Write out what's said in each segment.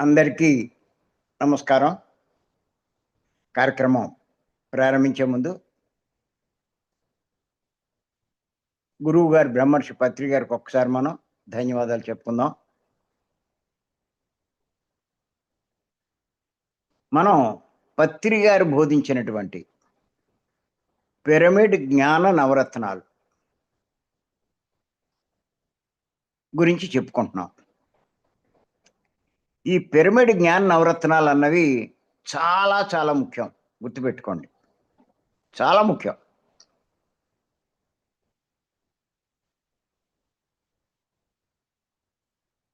అందరికీ నమస్కారం. కార్యక్రమం ప్రారంభించే ముందు గురువు గారు బ్రహ్మర్షి పత్రి గారికి ఒక్కసారి మనం ధన్యవాదాలు చెప్పుకుందాం. మనం పత్రి గారు బోధించినటువంటి పిరమిడ్ జ్ఞాన నవరత్నాలు గురించి చెప్పుకుంటున్నాం. ఈ పిరమిడ్ జ్ఞాన నవరత్నాలు అన్నవి చాలా చాలా ముఖ్యం. గుర్తుపెట్టుకోండి. చాలా ముఖ్యం.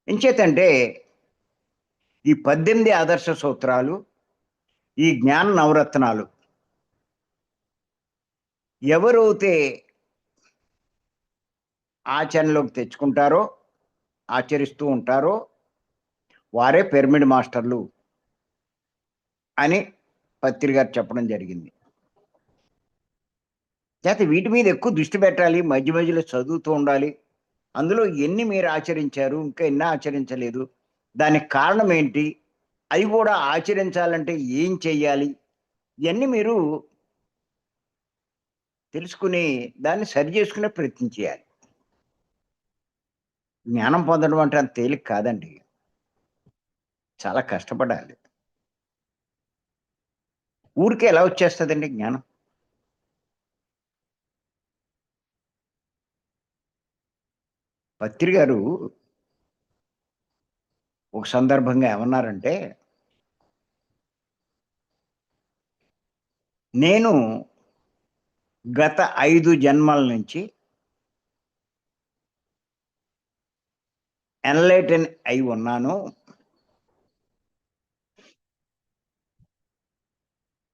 ఎంచేతంటే ఈ పద్దెనిమిది ఆదర్శ సూత్రాలు ఈ జ్ఞాన నవరత్నాలు ఎవరైతే ఆచరణలోకి తెచ్చుకుంటారో ఆచరిస్తూ ఉంటారో వారే పిరమిడ్ మాస్టర్లు అని పత్రి గారు చెప్పడం జరిగింది. చేత వీటి మీద ఎక్కువ దృష్టి పెట్టాలి మధ్య మధ్యలో చదువుతూ ఉండాలి. అందులో ఎన్ని మీరు ఆచరించారు ఇంకా ఎన్ని ఆచరించలేదు దానికి కారణం ఏంటి అవి కూడా ఆచరించాలంటే ఏం చెయ్యాలి ఇవన్నీ మీరు తెలుసుకుని దాన్ని సరి చేసుకునే ప్రయత్నం చేయాలి. జ్ఞానం పొందడం అంటే అంత తేలిక కాదండి. చాలా కష్టపడాలి. ఊరికే ఎలా వచ్చేస్తుందండి జ్ఞానం? పత్రి గారు ఒక సందర్భంగా ఏమన్నారంటే నేను గత ఐదు జన్మల నుంచి ఎన్లైటన్ అయి ఉన్నాను.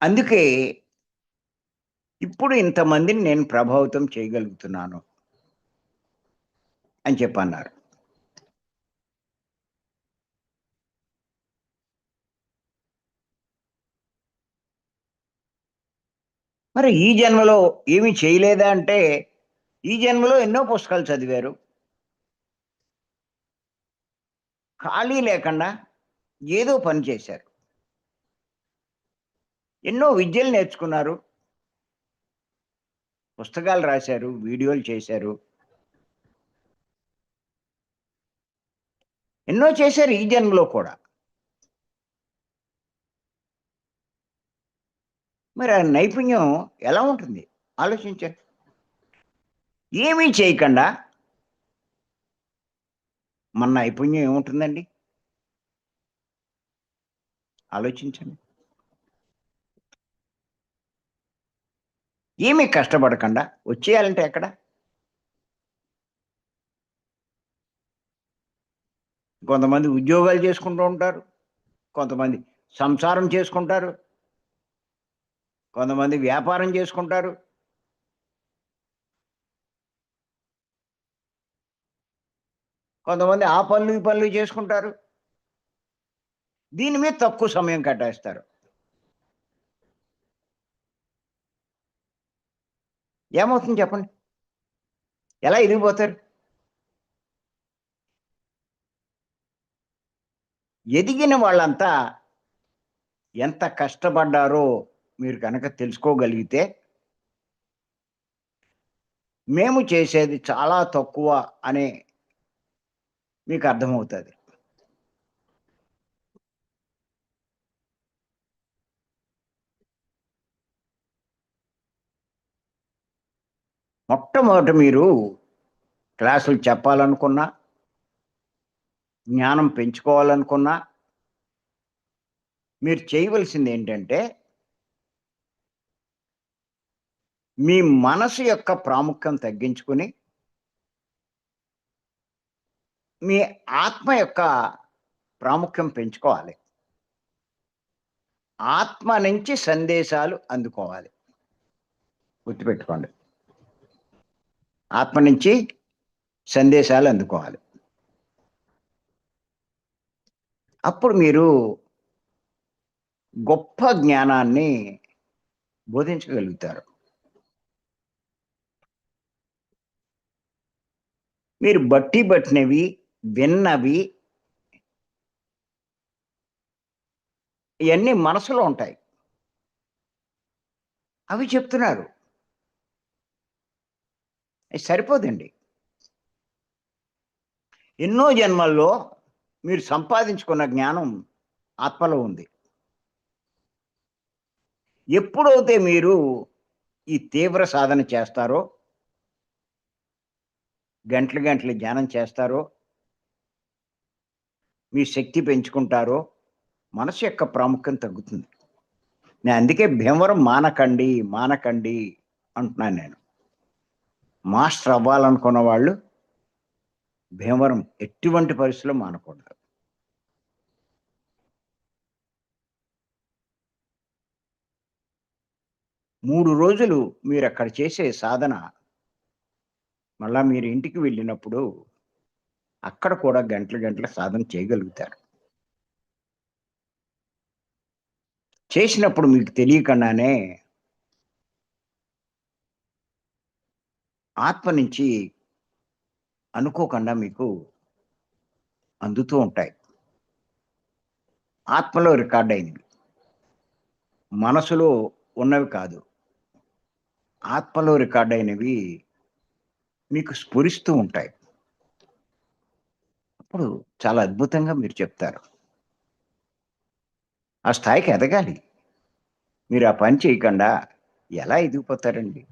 అందుకే ఇప్పుడు ఇంతమందిని నేను ప్రభావితం చేయగలుగుతున్నాను అని చెప్పన్నారు. మరి ఈ జన్మలో ఏమి చేయలేదా అంటే ఈ జన్మలో ఎన్నో పుస్తకాలు చదివారు. ఖాళీ లేకుండా ఏదో పని చేశారు. ఎన్నో విద్యలు నేర్చుకున్నారు. పుస్తకాలు రాశారు వీడియోలు చేశారు. ఎన్నో చేశారు ఈ జన్మలో కూడా. మరి ఆ నైపుణ్యం ఎలా ఉంటుంది? ఆలోచించండి ఏమీ చేయకుండా మన నైపుణ్యం ఏముంటుందండి? ఆలోచించండి. ఏమీ కష్టపడకుండా. వచ్చేయాలంటే ఎక్కడ? కొంతమంది ఉద్యోగాలు చేసుకుంటూ ఉంటారు. కొంతమంది సంసారం చేసుకుంటారు. కొంతమంది వ్యాపారం చేసుకుంటారు. కొంతమంది ఆ పనులు ఈ పనులు చేసుకుంటారు. దీని మీద తక్కువ సమయం కేటాయిస్తారు. ఏమవుతుంది చెప్పండి? ఎలా ఎదిగిపోతారు? ఎదిగిన వాళ్ళంతా ఎంత కష్టపడ్డారో మీరు కనుక తెలుసుకోగలిగితే మేము చేసేది చాలా తక్కువ అనే మీకు అర్థమవుతుంది. మొట్టమొదట మీరు క్లాసులు చెప్పాలనుకున్నా జ్ఞానం పెంచుకోవాలనుకున్నా మీరు చేయవలసింది ఏంటంటే మీ మనసు యొక్క ప్రాముఖ్యం తగ్గించుకుని మీ ఆత్మ యొక్క ప్రాముఖ్యం పెంచుకోవాలి. ఆత్మ నుంచి సందేశాలు అందుకోవాలి. గుర్తుపెట్టుకోండి. ఆత్మ నుంచి సందేశాలు అందుకోవాలి. అప్పుడు మీరు గొప్ప జ్ఞానాన్ని బోధించగలుగుతారు. మీరు బట్టి పట్టినవి విన్నవి ఇవన్నీ మనసులో ఉంటాయి. అవి చెప్తున్నారు. సరిపోదండి. ఎన్నో జన్మల్లో మీరు సంపాదించుకున్న జ్ఞానం ఆత్మలో ఉంది. ఎప్పుడైతే మీరు ఈ తీవ్ర సాధన చేస్తారో గంటలు గంటలు ధ్యానం చేస్తారో మీ శక్తి పెంచుకుంటారో మనసు యొక్క ప్రాముఖ్యం తగ్గుతుంది. నేను అందుకే భీమవరం మానకండి మానకండి అంటున్నాను నేను. మాస్టర్ అవ్వాలనుకున్న వాళ్ళు భీమవరం ఎటువంటి పరిస్థితుల్లో మానకూడదు. మూడు రోజులు మీరు అక్కడ చేసే సాధన మళ్ళా మీరు ఇంటికి వెళ్ళినప్పుడు అక్కడ కూడా గంటల గంటల సాధన చేయగలుగుతారు. చేసినప్పుడు మీకు తెలియకుండానే ఆత్మ నుంచి అనుకోకుండా మీకు అందుతూ ఉంటాయి. ఆత్మలో రికార్డ్ అయినవి మనసులో ఉన్నవి కాదు. ఆత్మలో రికార్డ్ అయినవి మీకు స్ఫురిస్తూ ఉంటాయి. అప్పుడు చాలా అద్భుతంగా మీరు చెప్తారు. ఆ స్థాయికి ఎదగాలి. మీరు ఆ పని చేయకుండా ఎలా ఎదిగిపోతారండి?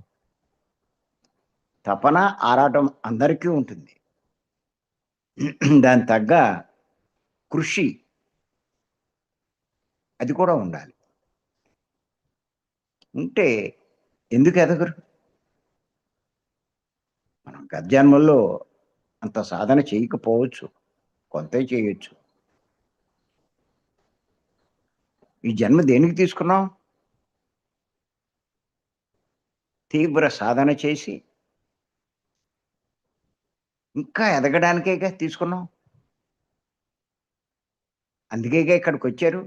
తపన ఆరాటం అందరికీ ఉంటుంది. దాని తగ్గ కృషి అది కూడా ఉండాలి. ఉంటే ఎందుకు ఎదగరు? మనం గతజన్మల్లో అంత సాధన చేయకపోవచ్చు కొంత చేయొచ్చు. ఈ జన్మ దేనికి తీసుకున్నాం? తీవ్ర సాధన చేసి ఇంకా ఎదగడానికేగా తీసుకున్నాం. అందుకేగా ఇక్కడికి వచ్చారు.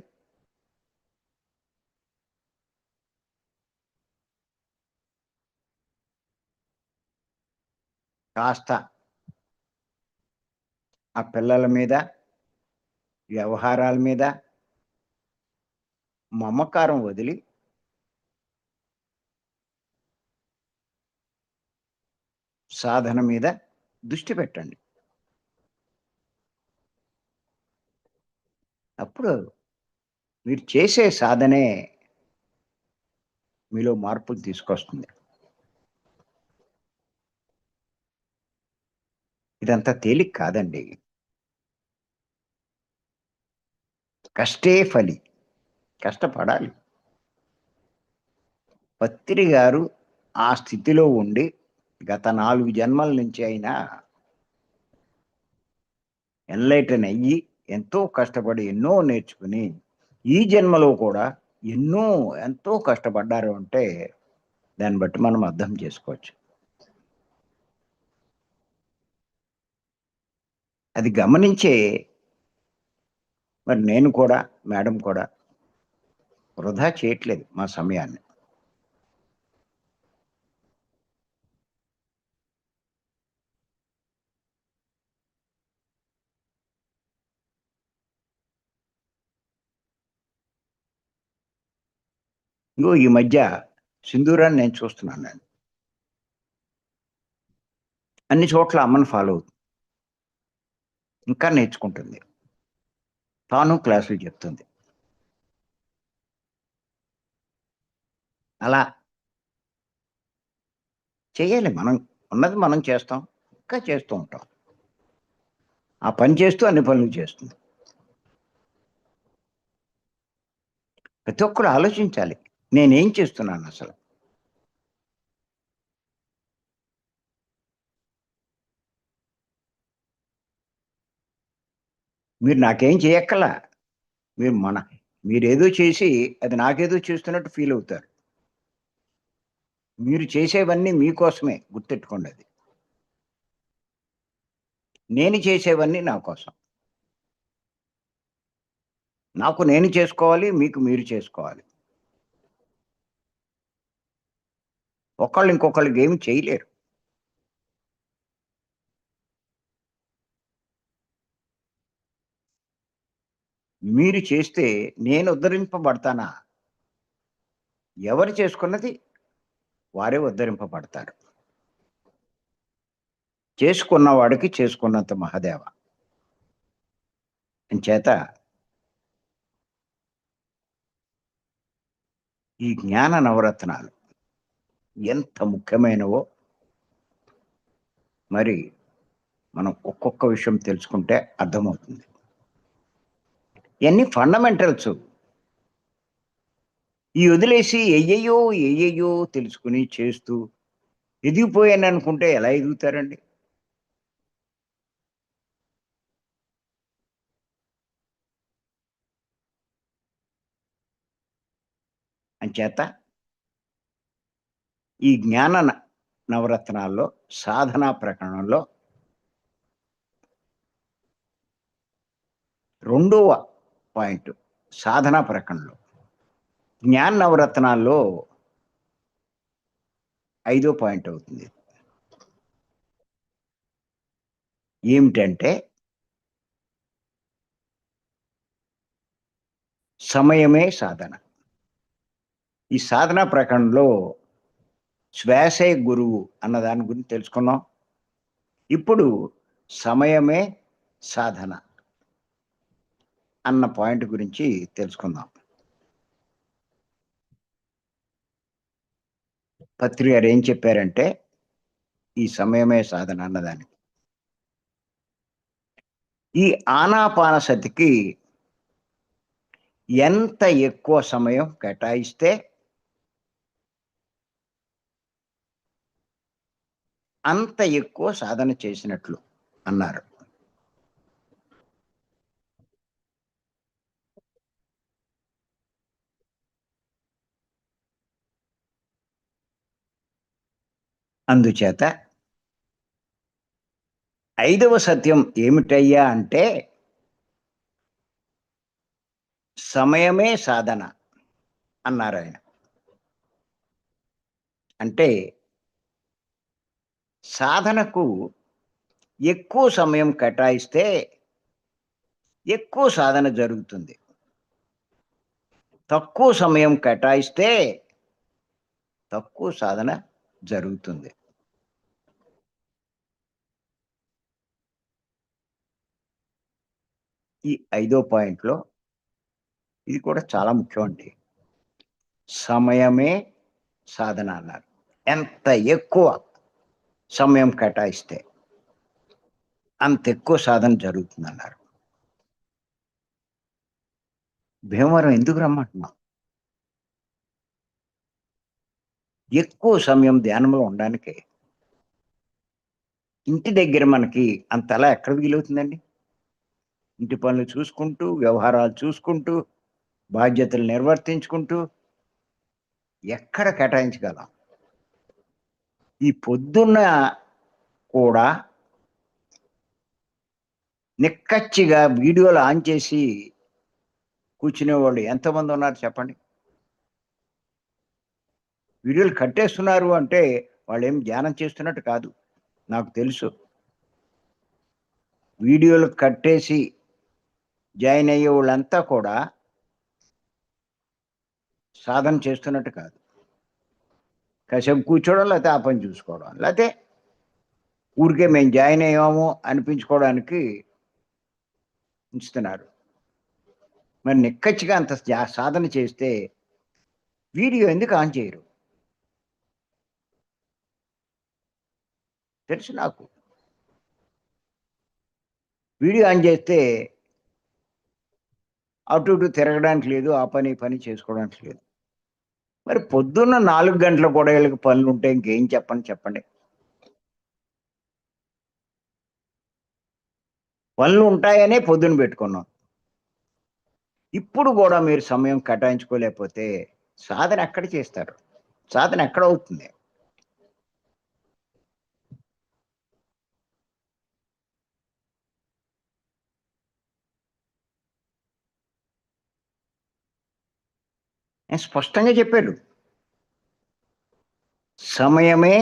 కాస్త ఆ పిల్లల మీద వ్యవహారాల మీద మమకారం వదిలి సాధన మీద దృష్టి పెట్టండి. అప్పుడు మీరు చేసే సాధనే మీలో మార్పులు తీసుకొస్తుంది. ఇదంతా తేలిక కాదండి. కష్టే ఫలి. కష్టపడాలి. పత్రి గారు ఆ స్థితిలో ఉండి గత నాలుగు జన్మల నుంచి అయినా ఎన్లైటన్ అయ్యి ఎంతో కష్టపడి ఎన్నో నేర్చుకుని ఈ జన్మలో కూడా ఎన్నో ఎంతో కష్టపడ్డారు అంటే దాన్ని బట్టి మనం అర్థం చేసుకోవచ్చు. అది గమనించే మరి నేను కూడా మేడం కూడా వృధా చేయట్లేదు మా సమయాన్ని. ఇంకో ఈ మధ్య సింధూరాన్ని నేను చూస్తున్నాను నేను. అన్ని చోట్ల అమ్మని ఫాలో అవుతుంది. ఇంకా నేర్చుకుంటుంది. తాను క్లాసులు చెప్తుంది. అలా చేయాలి మనం. ఉన్నది మనం చేస్తాం. ఇంకా చేస్తూ ఉంటాం. ఆ పని చేస్తూ అన్ని పనులు చేస్తుంది. ప్రతి ఒక్కరు ఆలోచించాలి. నేనేం చేస్తున్నాను అసలు? మీరు నాకేం చేయక్కల మీరు మన మీరేదో చేసి అది నాకేదో చేస్తున్నట్టు ఫీల్ అవుతారు. మీరు చేసేవన్నీ మీకోసమే గుర్తెట్టుకోండి అది. నేను చేసేవన్నీ నా కోసం. నాకు నేను చేసుకోవాలి మీకు మీరు చేసుకోవాలి. ఒకళ్ళు ఇంకొకళ్ళకి ఏమి చేయలేరు. మీరు చేస్తే నేను ఉద్ధరింపబడతానా? ఎవరు చేసుకున్నది? వారే ఉద్ధరింపబడతారు. చేసుకున్నవాడికి చేసుకున్నంత మహాదేవ. చేత ఈ జ్ఞాన నవరత్నాలు ఎంత ముఖ్యమైనవో మరి మనం ఒక్కొక్క విషయం తెలుసుకుంటే అర్థమవుతుంది. ఇవన్నీ ఫండమెంటల్స్. ఈ వదిలేసి ఎయ్యయ్యో ఎయ్యయ్యో తెలుసుకుని చేస్తూ ఎదిగిపోయాను అనుకుంటే ఎలా ఎదుగుతారండి? అంచేత ఈ జ్ఞాన నవరత్నాల్లో సాధనా ప్రకరణంలో రెండవ పాయింట్ సాధనా ప్రకరణలో. జ్ఞాన నవరత్నాల్లో ఐదో పాయింట్ అవుతుంది. ఏమిటంటే సమయమే సాధన. ఈ సాధన ప్రకరణలో శ్వాసే గురువు అన్న దాని గురించి తెలుసుకున్నాం. ఇప్పుడు సమయమే సాధన అన్న పాయింట్ గురించి తెలుసుకుందాం. పత్రి గారు ఏం చెప్పారంటే ఈ సమయమే సాధన అన్నదానికి ఈ ఆనాపాన సతికి ఎంత ఎక్కువ సమయం కేటాయిస్తే అంత ఎక్కువ సాధన చేసినట్లు అన్నారు. అందుచేత ఐదవ సత్యం ఏమిటయ్యా అంటే సమయమే సాధన అన్నారు ఆయన. అంటే సాధనకు ఎక్కువ సమయం కేటాయిస్తే ఎక్కువ సాధన జరుగుతుంది. తక్కువ సమయం కేటాయిస్తే తక్కువ సాధన జరుగుతుంది. ఈ ఐదో పాయింట్లో ఇది కూడా చాలా ముఖ్యం అండి. సమయమే సాధన అన్నారు. ఎంత ఎక్కువ సమయం కేటాయిస్తే అంత ఎక్కువ సాధన జరుగుతుంది అన్నారు భీమవరం ఎందుకు రమ్మంటున్నాం ఎక్కువ సమయం ధ్యానంలో ఉండడానికి ఇంటి దగ్గర మనకి అంతలా ఎక్కడ వీలవుతుందండి? ఇంటి పనులు చూసుకుంటూ వ్యవహారాలు చూసుకుంటూ బాధ్యతలు నిర్వర్తించుకుంటూ ఎక్కడ కేటాయించగలం? ఈ పొద్దున్న కూడా నిక్కచ్చిగా వీడియోలు ఆన్ చేసి కూర్చునే వాళ్ళు ఎంతమంది ఉన్నారు చెప్పండి? వీడియోలు కట్టేస్తున్నారు అంటే వాళ్ళు ఏం ధ్యానం చేస్తున్నట్టు కాదు నాకు తెలుసు. వీడియోలు కట్టేసి జాయిన్ అయ్యే వాళ్ళంతా కూడా సాధన చేస్తున్నట్టు కాదు. కాసేపు కూర్చోవడం లేకపోతే ఆ పని చూసుకోవడం. లేకపోతే ఊరికే మేము జాయిన్ అయ్యాము అనిపించుకోవడానికి ఉంచుతున్నారు. మరి నిక్కచ్చిగా అంత సాధన చేస్తే వీడియో ఎందుకు ఆన్ చేయరు? తెలుసు నాకు. వీడియో ఆన్ చేస్తే అటు ఇటు తిరగడానికి లేదు ఆ పని పని చేసుకోవడానికి లేదు. మరి పొద్దున్న నాలుగు గంటల కూడా వీళ్ళకి పనులు ఉంటే ఇంకేం చెప్పండి చెప్పండి. పనులు ఉంటాయనే పొద్దున పెట్టుకున్నాం. ఇప్పుడు కూడా మీరు సమయం కేటాయించుకోలేకపోతే సాధన ఎక్కడ చేస్తారు? సాధన ఎక్కడ అవుతుంది? ఆయన స్పష్టంగా చెప్పాడు సమయమే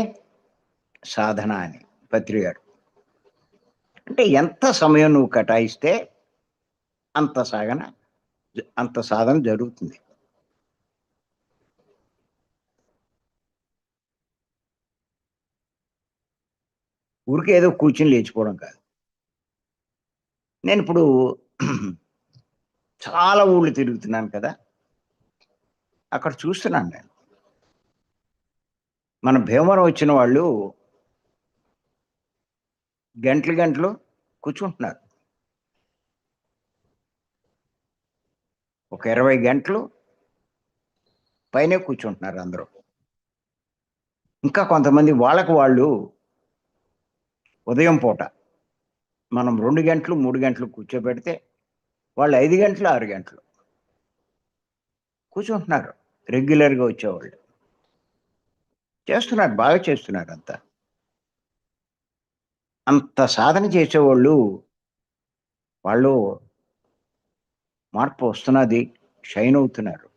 సాధన అని పత్రికాడు అంటే ఎంత సమయం నువ్వు కేటాయిస్తే అంత సాగన అంత సాధన జరుగుతుంది. ఊరికే ఏదో కూర్చుని లేచిపోవడం కాదు. నేను ఇప్పుడు చాలా ఊళ్ళు తిరుగుతున్నాను కదా. అక్కడ చూస్తున్నాను నేను. మన భీమవరం వచ్చిన వాళ్ళు గంటలు గంటలు కూర్చుంటున్నారు. ఒక ఇరవై గంటలు పైనే కూర్చుంటున్నారు అందరూ. ఇంకా కొంతమంది వాళ్ళకు వాళ్ళు ఉదయం పూట మనం రెండు గంటలు మూడు గంటలు కూర్చోబెడితే వాళ్ళు ఐదు గంటలు ఆరు గంటలు కూర్చుంటున్నారు. రెగ్యులర్గా వచ్చేవాళ్ళు. చేస్తున్నారు బాగా చేస్తున్నారు అంతా. అంత సాధన చేసేవాళ్ళు వాళ్ళు మార్పు వస్తున్నది షైన్ అవుతున్నారు.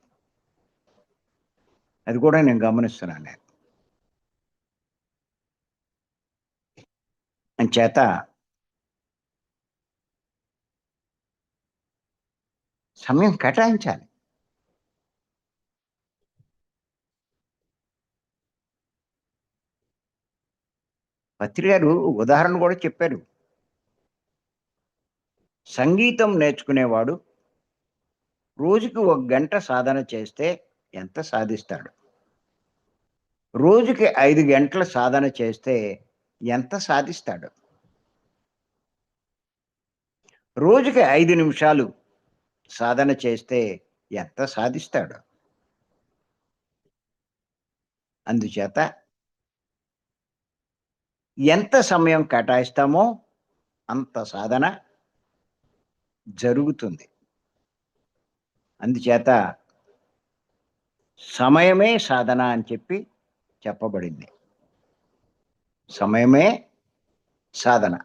అది కూడా నేను గమనిస్తున్నాను నేను. అంచేత సమయం కేటాయించాలి. పత్రి గారు ఉదాహరణ కూడా చెప్పారు. సంగీతం నేర్చుకునేవాడు రోజుకి ఒక గంట సాధన చేస్తే ఎంత సాధిస్తాడు? రోజుకి ఐదు గంటల సాధన చేస్తే ఎంత సాధిస్తాడు? రోజుకి ఐదు నిమిషాలు సాధన చేస్తే ఎంత సాధిస్తాడు? అందుచేత ఎంత సమయం కేటాయిస్తామో అంత సాధన జరుగుతుంది. అందుచేత సమయమే సాధన అని చెప్పి చెప్పబడింది. సమయమే సాధన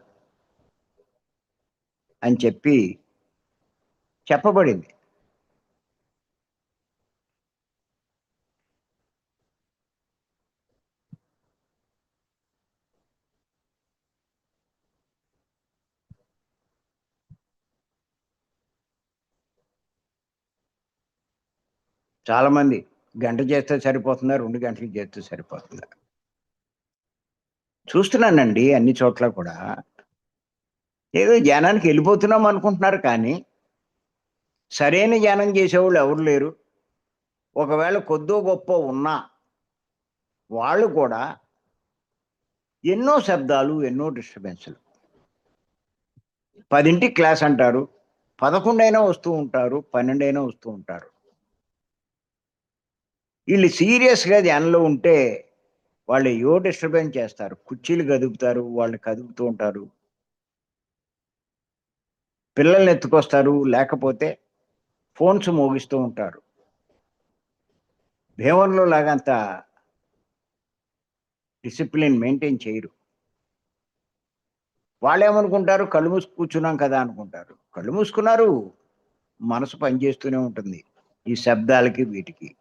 అని చెప్పి చెప్పబడింది. చాలా మంది గంట చేస్తే సరిపోతుందా? రెండు గంటలు చేస్తే సరిపోతుందా? చూస్తున్నానండి అన్ని చోట్ల కూడా. ఏదో ధ్యానానికి వెళ్ళిపోతున్నాం అనుకుంటున్నారు కానీ సరైన ధ్యానం చేసేవాళ్ళు ఎవరు లేరు. ఒకవేళ కొద్దో గొప్ప ఉన్నా వాళ్ళు కూడా ఎన్నో శబ్దాలు ఎన్నో డిస్టర్బెన్స్లు. పదింటికి క్లాస్ అంటారు పదకొండైనా వస్తూ ఉంటారు పన్నెండైనా వస్తూ ఉంటారు. వీళ్ళు సీరియస్గా ధ్యానంలో ఉంటే వాళ్ళు ఏవో డిస్టర్బెన్స్ చేస్తారు. కుర్చీలు కదుపుతారు వాళ్ళు కదుపుతూ ఉంటారు. పిల్లల్ని ఎత్తుకొస్తారు లేకపోతే ఫోన్స్ మోగిస్తూ ఉంటారు. భీమంలో లాగంత డిసిప్లిన్ మెయింటైన్ చేయరు. వాళ్ళు ఏమనుకుంటారు? కళ్ళు మూసుకు కూర్చున్నాం కదా అనుకుంటారు. కళ్ళు మూసుకున్నారు మనసు పనిచేస్తూనే ఉంటుంది. ఈ శబ్దాలకి వీటికి.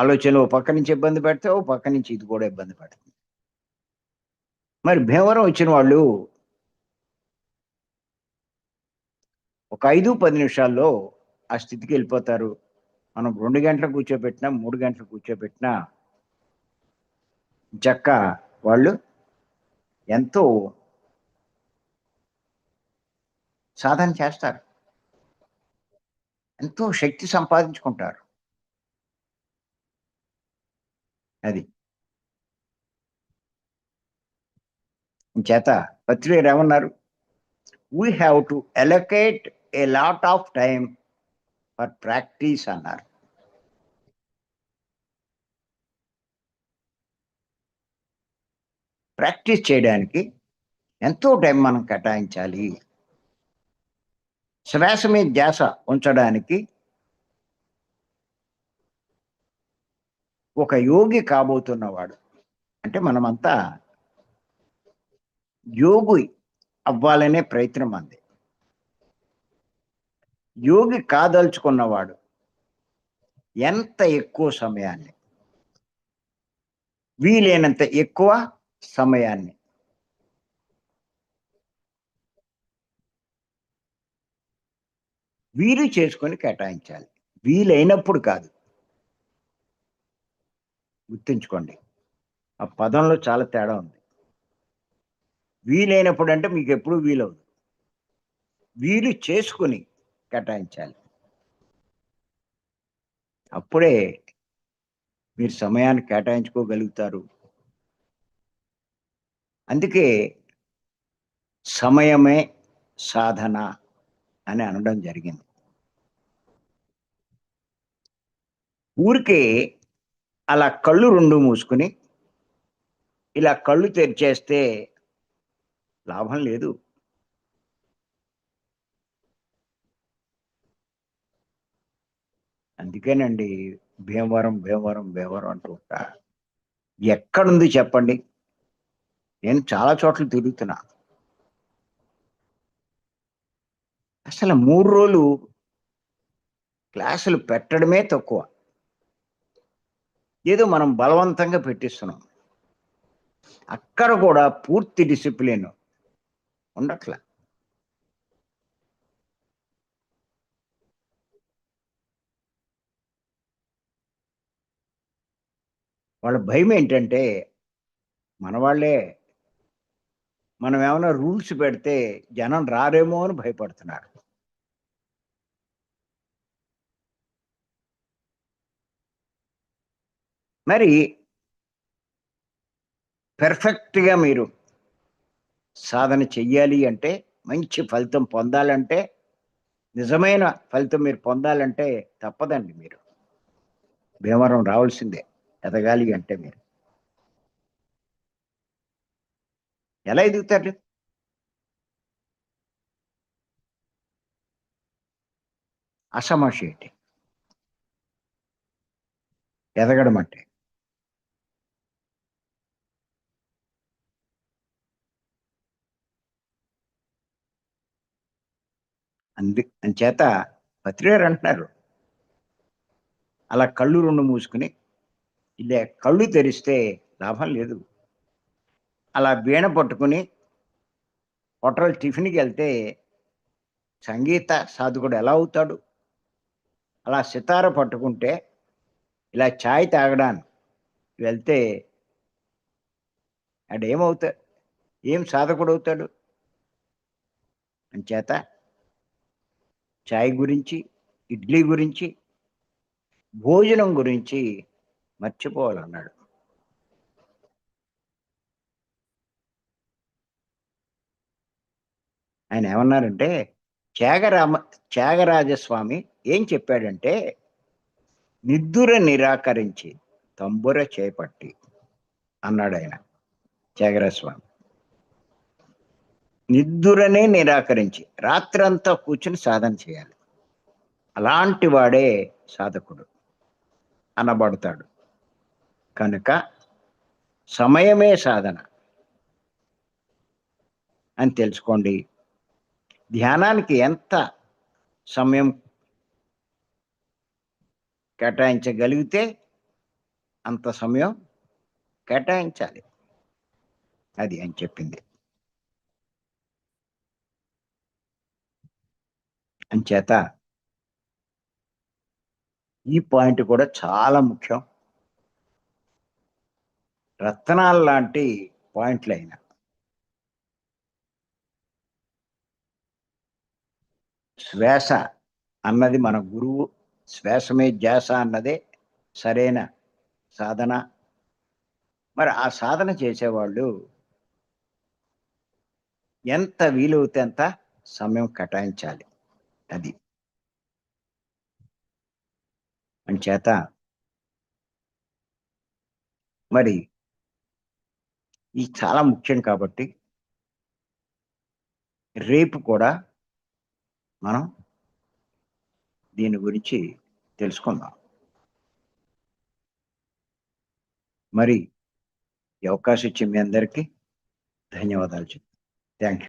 ఆలోచనలు ఓ పక్క నుంచి ఇబ్బంది పెడితే ఓ పక్క నుంచి ఇది కూడా ఇబ్బంది పెడుతుంది. మరి భీమవరం వచ్చిన వాళ్ళు ఒక ఐదు పది నిమిషాల్లో ఆ స్థితికి వెళ్ళిపోతారు. మనం రెండు గంటలు కూర్చోబెట్టినా మూడు గంటలు కూర్చోబెట్టినా జక్క వాళ్ళు ఎంతో సాధన చేస్తారు. ఎంతో శక్తి సంపాదించుకుంటారు. అది. చేత పత్రిక ఏమన్నారు? We have to allocate a lot of time for practice అన్నారు. ప్రాక్టీస్ చేయడానికి ఎంతో టైం మనం కేటాయించాలి. శ్వాస మీద ధ్యాస ఉంచడానికి ఒక యోగి కాబోతున్నవాడు. అంటే మనమంతా యోగి అవ్వాలనే ప్రయత్నం అంది. యోగి కాదలుచుకున్నవాడు ఎంత ఎక్కువ సమయాన్ని? వీలైనంత ఎక్కువ సమయాన్ని? వీలు చేసుకొని కేటాయించాలి. వీలైనప్పుడు కాదు. గుర్తుంచుకోండి. ఆ పదంలో చాలా తేడా ఉంది. వీలైనప్పుడు అంటే మీకు ఎప్పుడు వీలవుదు వీలు చేసుకుని కేటాయించాలి. అప్పుడే మీరు సమయాన్ని కేటాయించుకోగలుగుతారు. అందుకే సమయమే సాధన అని అనడం జరిగింది. ఊరికే అలా కళ్ళు రెండు మూసుకుని ఇలా కళ్ళు తెరిచేస్తే లాభం లేదు. అందుకేనండి భీమవరం భీమవరం భీమవరం అంటూ ఉంటా. ఎక్కడుంది చెప్పండి? నేను చాలా చోట్ల తిరుగుతున్నా. అసలు మూడు రోజులు క్లాసులు పెట్టడమే తక్కువ. ఏదో మనం బలవంతంగా పెట్టిస్తున్నాం. అక్కడ కూడా పూర్తి డిసిప్లిన్ ఉండట్లే. వాళ్ళ భయం ఏంటంటే మన వాళ్ళే మనం ఏమైనా రూల్స్ పెడితే జనం రారేమో అని భయపడుతున్నారు. మరి పెర్ఫెక్ట్గా మీరు సాధన చెయ్యాలి అంటే మంచి ఫలితం పొందాలంటే నిజమైన ఫలితం మీరు పొందాలంటే తప్పదండి మీరు. భీమవరం రావాల్సిందే ఎదగాలి అంటే మీరు. ఎలా ఎదుగుతారు? అసమాషి ఏంటి ఎదగడం అంటే. అందు అంచేత పత్రికారు అంటున్నారు. అలా కళ్ళు రెండు మూసుకుని ఇలా కళ్ళు తెరిస్తే లాభం లేదు. అలా వీణ పట్టుకుని హోటల్ టిఫిన్కి వెళ్తే సంగీత సాధకుడు ఎలా అవుతాడు? అలా సితార పట్టుకుంటే ఇలా ఛాయ్ తాగడానికి వెళ్తే అడు ఏం సాధకుడు అవుతాడు? అంచేత ఛాయ్ గురించి ఇడ్లీ గురించి భోజనం గురించి మర్చిపోవాలన్నాడు. ఆయన ఏమన్నారంటే త్యాగరామ త్యాగరాజస్వామి ఏం చెప్పాడంటే నిద్దుర నిరాకరించి తంబుర చేపట్టి అన్నాడు ఆయన త్యాగరాజస్వామి. నిద్దురనే నిరాకరించి రాత్రంతా కూర్చుని సాధన చేయాలి. అలాంటి వాడే సాధకుడు అనబడతాడు. కనుక సమయమే సాధన అని తెలుసుకోండి. ధ్యానానికి ఎంత సమయం కేటాయించగలిగితే అంత సమయం కేటాయించాలి. అది అని చెప్పింది. అంచేత ఈ పాయింట్ కూడా చాలా ముఖ్యం. రత్నాలు లాంటి పాయింట్లు అయినా శ్వాస అన్నది మన గురువు శ్వాసమే ధ్యాస అన్నదే సరైన సాధన. మరి ఆ సాధన చేసేవాళ్ళు ఎంత వీలవుతే అంత సమయం కేటాయించాలి. అది. అంచేత మరి ఇది చాలా ముఖ్యం కాబట్టి రేపు కూడా మనం దీని గురించి తెలుసుకుందాం. మరి ఈ అవకాశం ఇచ్చి మీ అందరికీ ధన్యవాదాలు చెప్తాను థ్యాంక్ యూ